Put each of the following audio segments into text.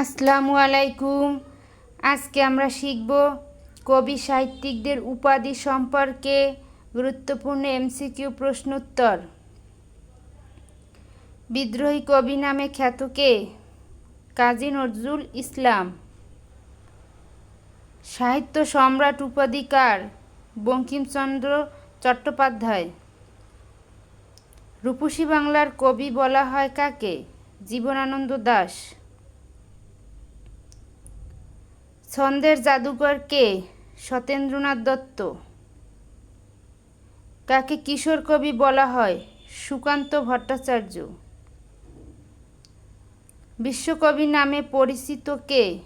আসসালামু আলাইকুম। আজকে আমরা শিখব কবি সাহিত্যিকদের উপাধি সম্পর্কে গুরুত্বপূর্ণ এমসিকিউ প্রশ্নোত্তর। বিদ্রোহী কবি নামে খ্যাত কে? কাজী নজরুল ইসলাম। সাহিত্য সম্রাট উপাধিকার বঙ্কিমচন্দ্র চট্টোপাধ্যায়। রূপসী বাংলার কবি বলা হয় কাকে? জীবনানন্দ দাশ। ছন্দের জাদুকর কে? সতেন্দ্রনাথ দত্ত। কাকে কিশোর কবি বলা হয়? সুকান্ত ভট্টাচার্য। বিশ্বকবি নামে পরিচিত কে?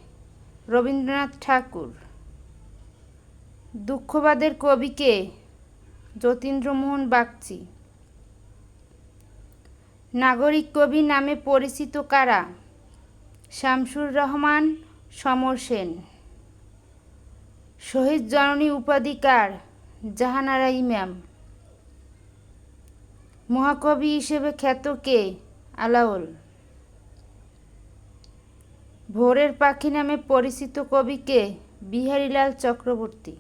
রবীন্দ্রনাথ ঠাকুর। দুঃখবাদের কবিকে যতীন্দ্রমোহন বাগচি। নাগরিক কবি নামে পরিচিত কারা? শামসুর রহমান, সমর সেন। শহীদ জননী উপাধিকার, জাহানারা ইমাম। মহাকবি হিসেবে খ্যাত কে? আলাউল। ভোরের পাখি নামে পরিচিত কবিকে বিহারীলাল চক্রবর্তী।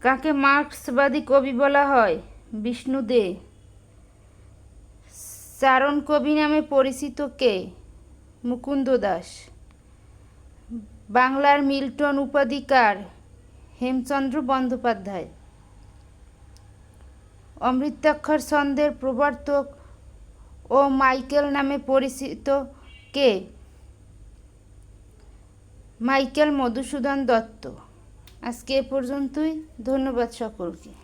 কাকে মার্ক্সবাদী কবি বলা হয়? বিষ্ণু দে। চারণ কবি নামে পরিচিত কে? মুকুন্দ দাস। বাংলার মিল্টন উপাধিকার হেমচন্দ্র বন্দ্যোপাধ্যায়। অমৃতাক্ষর ছন্দের প্রবর্তক ও মাইকেল নামে পরিচিত কে? মাইকেল মধুসূদন দত্ত। আজকে এ পর্যন্তই। ধন্যবাদ সকলকে।